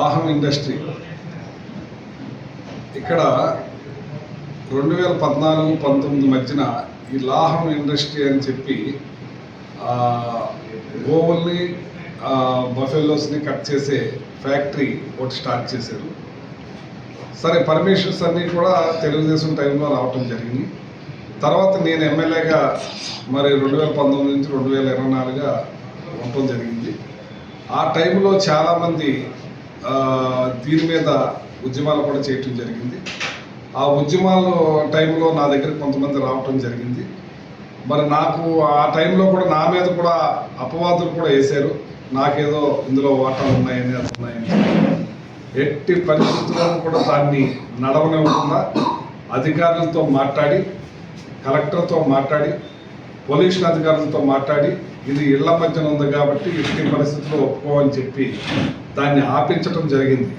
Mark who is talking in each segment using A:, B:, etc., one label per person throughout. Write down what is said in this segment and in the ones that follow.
A: లాహం industry. ఇక్కడ రెండు వేల పద్నాలుగు పంతొమ్మిది మధ్యన ఈ లాహం ఇండస్ట్రీ అని చెప్పి గోవుల్ని బఫెలోస్ని కట్ చేసే ఫ్యాక్టరీ ఒకటి స్టార్ట్ చేశారు. సరే పర్మిషన్స్ అన్నీ కూడా తెలుగుదేశం టైంలో రావటం జరిగింది. తర్వాత నేను ఎమ్మెల్యేగా మరి రెండు వేల పంతొమ్మిది నుంచి రెండు వేల ఇరవై నాలుగుగా ఉండటం జరిగింది. ఆ టైంలో చాలామంది దీని మీద ఉద్యమాలు కూడా చేయటం జరిగింది. ఆ ఉద్యమాలు టైంలో నా దగ్గర కొంతమంది రావటం జరిగింది. మరి నాకు ఆ టైంలో కూడా నా మీద కూడా అపవాదులు కూడా వేశారు. నాకేదో ఇందులో వాటాలు ఉన్నాయని అది ఉన్నాయని ఎట్టి పరిస్థితుల్లో కూడా దాన్ని నడవనివ్వకుండా అధికారులతో మాట్లాడి కలెక్టర్తో మాట్లాడి పోలీసు అధికారులతో మాట్లాడి ఇది ఇళ్ళ మధ్యన ఉంది కాబట్టి ఎట్టి పరిస్థితుల్లో ఒప్పుకోమని చెప్పి దాన్ని ఆపించటం జరిగింది.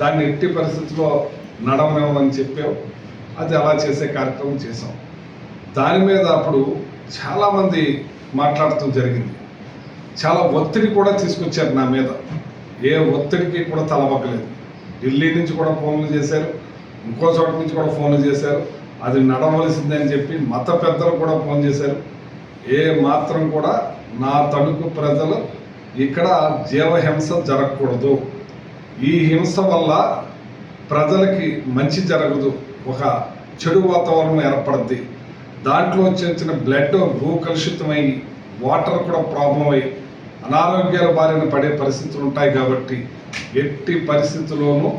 A: దాన్ని ఎట్టి పరిస్థితుల్లో నడవనివ్వమని చెప్పాం. అది అలా చేసే కార్యక్రమం చేసాం దాని మీద అప్పుడు చాలామంది మాట్లాడటం జరిగింది. చాలా ఒత్తిడి కూడా తీసుకొచ్చారు నా మీద. ఏ ఒత్తిడికి కూడా తలవక్కలేదు ఢిల్లీ నుంచి కూడా ఫోన్లు చేశారు. ఇంకో చోట నుంచి కూడా ఫోన్లు చేశారు. అది నడవలసిందని చెప్పి మత పెద్దలు కూడా ఫోన్ చేశారు. ఏ మాత్రం కూడా నా తణుకు ప్రజలు ఇక్కడ జీవహింస జరగకూడదు. ఈ హింస వల్ల ప్రజలకి మంచి జరగదు. ఒక చెడు వాతావరణం ఏర్పడుద్ది. దాంట్లో వచ్చిన బ్లడ్ భూ కలుషితమై వాటర్ కూడా ప్రాబ్లం అయ్యి అనారోగ్యాల బారిన పడే పరిస్థితులు ఉంటాయి కాబట్టి ఎట్టి పరిస్థితుల్లోనూ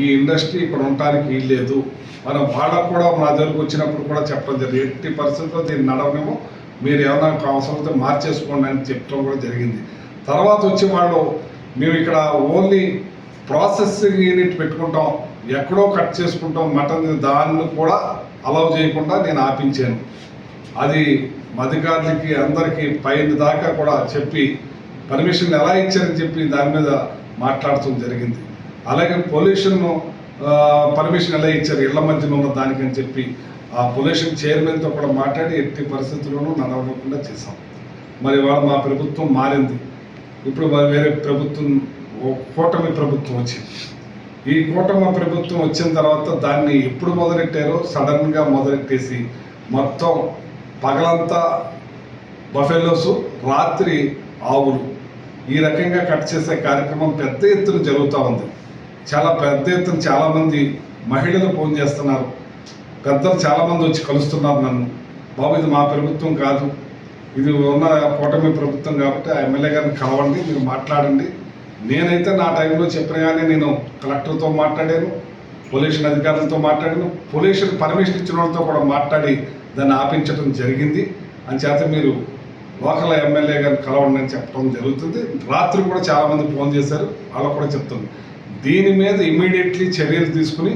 A: ఈ ఇండస్ట్రీ ఇక్కడ ఉండటానికి వీల్లేదు మనం వాళ్ళకు కూడా మా దగ్గరకు వచ్చినప్పుడు కూడా చెప్పడం జరిగింది. ఎట్టి పరిస్థితుల్లో దీన్ని నడవనేమో మీరు ఏమైనా అవసరమైతే మార్చేసుకోండి అని చెప్పడం కూడా జరిగింది. తర్వాత వచ్చి వాళ్ళు మేము ఇక్కడ ఓన్లీ ప్రాసెసింగ్ యూనిట్ పెట్టుకుంటాం ఎక్కడో కట్ చేసుకుంటాం మటన్ దాన్ని కూడా అలౌ చేయకుండా నేను ఆపించాను. అది అధికారులకి అందరికీ పైన దాకా కూడా చెప్పి పర్మిషన్ ఎలా ఇచ్చారని చెప్పి దాని మీద మాట్లాడటం జరిగింది. అలాగే పొల్యూషన్ పర్మిషన్ ఎలా ఇచ్చారు ఇళ్ళ మధ్యన ఉన్న దానికని చెప్పి ఆ పొల్యూషన్ చైర్మన్తో కూడా మాట్లాడి ఎట్టి పరిస్థితుల్లోనూ నడవకుండా చేశాం. మరి వాళ్ళ మా ప్రభుత్వం మారింది. ఇప్పుడు మరి వేరే ప్రభుత్వం కూటమి ప్రభుత్వం వచ్చింది. ఈ కూటమి ప్రభుత్వం వచ్చిన తర్వాత దాన్ని ఎప్పుడు మొదలెట్టారో సడన్గా మొదలెట్టేసి మొత్తం పగలంతా బఫెలోసు రాత్రి ఆవులు. ఈ రకంగా కట్ చేసే కార్యక్రమం పెద్ద ఎత్తున జరుగుతూ ఉంది. చాలా పెద్ద ఎత్తున చాలామంది మహిళలు ఫోన్ చేస్తున్నారు. పెద్దలు చాలామంది వచ్చి కలుస్తున్నారు నన్ను. బాబు ఇది మా ప్రభుత్వం కాదు. ఇది ఉన్న కూటమి ప్రభుత్వం కాబట్టి ఆ ఎమ్మెల్యే గారిని కలవండి మీరు మాట్లాడండి. నేనైతే నా టైంలో చెప్పిన కానీ నేను కలెక్టర్తో మాట్లాడాను పొల్యూషన్ అధికారులతో మాట్లాడాను. పొల్యూషన్ పర్మిషన్ ఇచ్చిన వాళ్ళతో కూడా మాట్లాడి దాన్ని ఆపించడం జరిగింది. అంచేత మీరు లోకల్ ఎమ్మెల్యే గారిని కలవండి అని చెప్పడం జరుగుతుంది. రాత్రి కూడా చాలామంది ఫోన్ చేశారు వాళ్ళకు కూడా చెప్తుంది దీని మీద ఇమీడియట్లీ చర్యలు తీసుకుని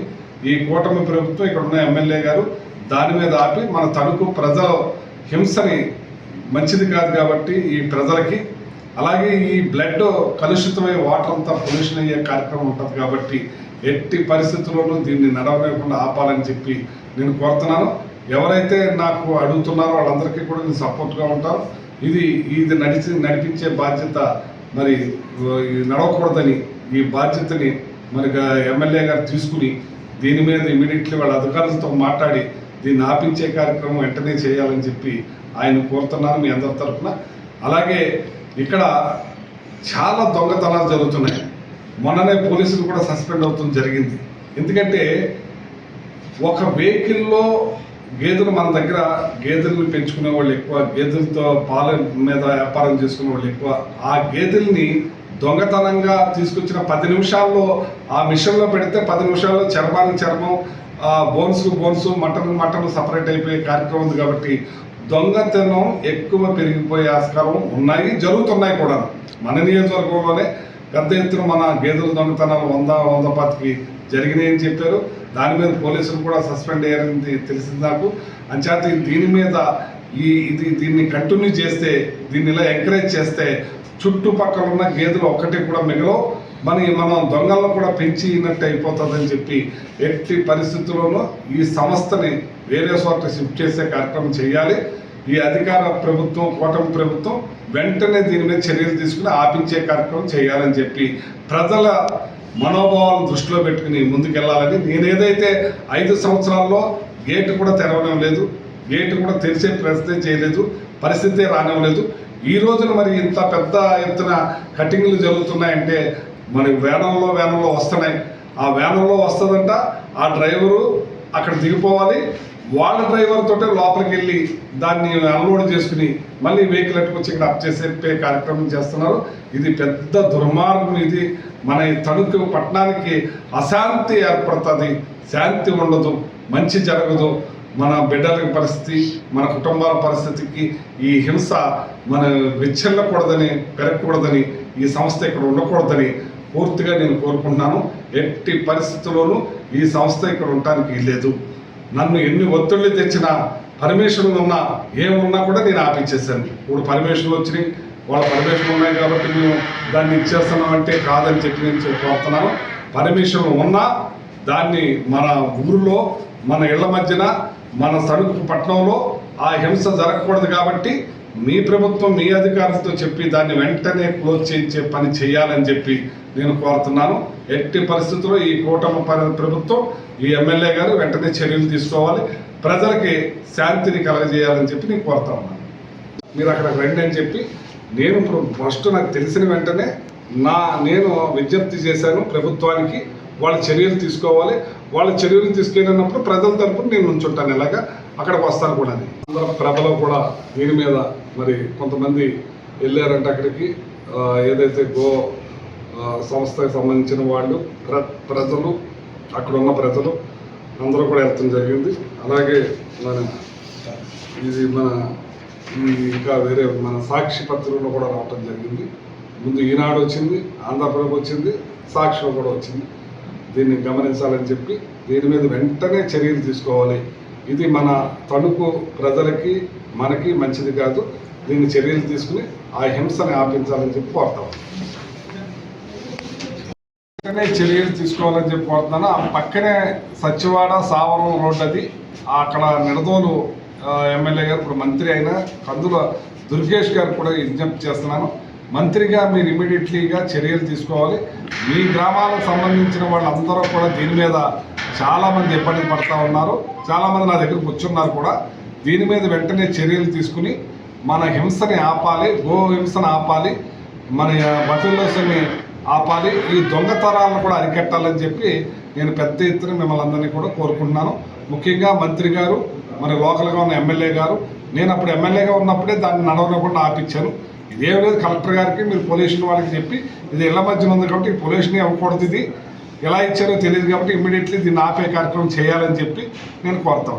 A: ఈ కూటమి ప్రభుత్వం ఇక్కడ ఉన్న ఎమ్మెల్యే గారు దాని మీద ఆపి మన తణుకు ప్రజల హింసని మంచిది కాదు కాబట్టి ఈ ప్రజలకి అలాగే ఈ బ్లడ్ కలుషితమై వాటర్ అంతా పొల్యూషన్ అయ్యే కార్యక్రమం ఉంటుంది కాబట్టి ఎట్టి పరిస్థితుల్లోనూ దీన్ని నడవలేకుండా ఆపాలని చెప్పి నేను కోరుతున్నాను. ఎవరైతే నాకు అడుగుతున్నారో వాళ్ళందరికీ కూడా నేను సపోర్ట్గా ఉంటాను. ఇది ఇది నడిచి నడిపించే బాధ్యత మరి నడవకూడదని ఈ బాధ్యతని మరి ఎమ్మెల్యే గారు తీసుకుని దీని మీద ఇమీడియట్లీ వాళ్ళ అధికారులతో మాట్లాడి దీన్ని ఆపించే కార్యక్రమం వెంటనే చేయాలని చెప్పి ఆయన కోరుతున్నాను మీ అందరి తరఫున. అలాగే ఇక్కడ చాలా దొంగతనాలు జరుగుతున్నాయి. మొన్ననే పోలీసులు కూడా సస్పెండ్ అవుతుంది జరిగింది. ఎందుకంటే ఒక వెహికల్లో గేదెలు మన దగ్గర గేదెలను పెంచుకునే వాళ్ళు ఎక్కువ గేదెలతో పాల మీద వ్యాపారం చేసుకునే వాళ్ళు ఎక్కువ. ఆ గేదెల్ని దొంగతనంగా తీసుకొచ్చిన పది నిమిషాల్లో ఆ మిషన్లో పెడితే పది నిమిషాల్లో చర్మానికి చర్మం bones bones mutton mutton separate అయిపోయే కార్యక్రమం ఉంది కాబట్టి దొంగతనం ఎక్కువ పెరిగిపోయే ఆస్కారం ఉన్నాయి జరుగుతున్నాయి కూడా. మన నియోజకవర్గంలోనే పెద్ద ఎత్తున మన గేదెల దొంగతనాలు వంద వంద పాతికి జరిగినాయని చెప్పారు. దాని మీద పోలీసులు కూడా సస్పెండ్ అయ్యారని తెలిసింది నాకు. అంచేత దీని మీద ఈ ఇది దీన్ని కంటిన్యూ చేస్తే దీన్ని ఇలా ఎంకరేజ్ చేస్తే చుట్టుపక్కల ఉన్న గేదెలు ఒక్కటి కూడా మిగలవు. మన మనం దొంగలను కూడా పెంచినట్టు అయిపోతుందని చెప్పి ఎట్టి పరిస్థితుల్లోనూ ఈ సంస్థని వేరే చోట షిఫ్ట్ చేసే కార్యక్రమం చేయాలి. ఈ అధికార ప్రభుత్వం కూటమి ప్రభుత్వం వెంటనే దీని మీద చర్యలు తీసుకుని ఆపించే కార్యక్రమం చేయాలని చెప్పి ప్రజల మనోభావాలను దృష్టిలో పెట్టుకుని ముందుకెళ్ళాలని నేనేదైతే ఐదు సంవత్సరాల్లో గేటు కూడా తెరవడం లేదు గేటు కూడా తెరిచే ప్రయత్నం చేయలేదు పరిస్థితి రానివ్వలేదు. ఈ రోజున మరి ఇంత పెద్ద ఎత్తున కటింగ్లు జరుగుతున్నాయంటే మనకి వేనంలో వేనంలో వస్తున్నాయి. ఆ వేనంలో వస్తుందంట ఆ డ్రైవరు అక్కడ దిగిపోవాలి. వాళ్ళ డ్రైవర్ తోటే లోపలికి వెళ్ళి దాన్ని అన్లోడ్ చేసుకుని మళ్ళీ వెహికల్ ఎట్టుకొచ్చి ఇక్కడ అప్ చేసే కార్యక్రమం చేస్తున్నారు. ఇది పెద్ద దుర్మార్గం ఇది. మన తణుకు పట్టణానికి అశాంతి ఏర్పడుతుంది. శాంతి ఉండదు మంచి జరగదు. మన బిడ్డల పరిస్థితి మన కుటుంబాల పరిస్థితికి ఈ హింస మన విచ్ఛిల్లకూడదని పెరగకూడదని ఈ సంస్థ ఇక్కడ ఉండకూడదని పూర్తిగా నేను కోరుకుంటున్నాను. ఎట్టి పరిస్థితుల్లోనూ ఈ సంస్థ ఇక్కడ ఉండటానికి లేదు నన్ను ఎన్ని ఒత్తిళ్ళు తెచ్చినా పర్మిషన్లు ఉన్నా ఏమున్నా కూడా నేను ఆపించేసాను ఇప్పుడు పర్మిషన్లు వచ్చినాయి. వాళ్ళ పర్మిషన్లు ఉన్నాయి కాబట్టి మేము దాన్ని ఇచ్చేస్తున్నాం అంటే కాదని చెప్పి నేను కోరుతున్నాను. పర్మిషన్లు ఉన్నా దాన్ని మన ఊరిలో మన ఇళ్ళ మధ్యన మన సరుకు పట్టణంలో ఆ హింస జరగకూడదు కాబట్టి మీ ప్రభుత్వం మీ అధికారులతో చెప్పి దాన్ని వెంటనే క్లోజ్ చేయించే పని చేయాలని చెప్పి నేను కోరుతున్నాను ఎట్టి పరిస్థితుల్లో ఈ కూటమి ప్రభుత్వం ఈ ఎమ్మెల్యే గారు వెంటనే చర్యలు తీసుకోవాలి. ప్రజలకి శాంతిని కలగజేయాలని చెప్పి నేను కోరుతా ఉన్నాను. మీరు అక్కడ రండి అని చెప్పి నేను ఇప్పుడు ఫస్ట్ నాకు తెలిసిన వెంటనే నా నేను విజ్ఞప్తి చేశాను ప్రభుత్వానికి వాళ్ళ చర్యలు తీసుకోవాలి. వాళ్ళ చర్యలు తీసుకెళ్ళినప్పుడు ప్రజల తరపున నేను ఉంచుంటాను ఇలాగా. అక్కడికి వస్తాను కూడా అందరూ ప్రభలో కూడా దీని మీద మరి కొంతమంది వెళ్ళారంటే అక్కడికి. ఏదైతే గో సంస్థకు సంబంధించిన వాళ్ళు ప్ర ప్రజలు అక్కడ ఉన్న ప్రజలు అందరూ కూడా వెళ్తాం జరిగింది. అలాగే మన ఇది మన ఇంకా వేరే మన సాక్షి పత్రికలో కూడా రావటం జరిగింది. ముందు ఈనాడు వచ్చింది ఆంధ్రప్రభ వచ్చింది సాక్షిలో కూడా వచ్చింది. దీన్ని గమనించాలని చెప్పి దీని మీద వెంటనే చర్యలు తీసుకోవాలి. ఇది మన తణుకు ప్రజలకి మనకి మంచిది కాదు. దీన్ని చర్యలు తీసుకుని ఆ హింసని ఆపించాలని చెప్పి కోరుతాం. పక్కనే చర్యలు తీసుకోవాలని చెప్పి కోరుతున్నాను. ఆ పక్కనే సచివాడ సావరం రోడ్ అది. అక్కడ నిడదోలు ఎమ్మెల్యే గారు ఇప్పుడు మంత్రి అయిన కందుల దుర్గేష్ గారు కూడా విజ్ఞప్తి చేస్తున్నాను. మంత్రిగా మీరు ఇమీడియట్లీగా చర్యలు తీసుకోవాలి. మీ గ్రామాలకు సంబంధించిన వాళ్ళందరూ కూడా దీని మీద చాలామంది ఇబ్బంది పడతా ఉన్నారు. చాలామంది నా దగ్గర కూర్చున్నారు కూడా. దీని మీద వెంటనే చర్యలు తీసుకుని మన హింసని ఆపాలి గో హింసను ఆపాలి. మన బఫెల్లోస్ని ఆపాలి. ఈ దొంగతనాలను కూడా అరికట్టాలని చెప్పి నేను పెద్ద ఎత్తున మిమ్మల్ని అందరినీ కూడా కోరుకుంటున్నాను. ముఖ్యంగా మంత్రి గారు మరి లోకల్గా ఉన్న ఎమ్మెల్యే గారు నేను అప్పుడు ఎమ్మెల్యేగా ఉన్నప్పుడే దాన్ని నడవనకుండా ఆపించాను. ఇదేం లేదు కలెక్టర్ గారికి మీరు పొల్యూషన్ వాళ్ళకి చెప్పి ఇది ఇళ్ళ మధ్యన ఉంది కాబట్టి పొల్యూషన్ ఇవ్వకూడదు ఇది. ఎలా ఇచ్చారో తెలియదు కాబట్టి ఇమ్మీడియట్లీ దీన్ని ఆపే కార్యక్రమం చేయాలని చెప్పి నేను కోరుతా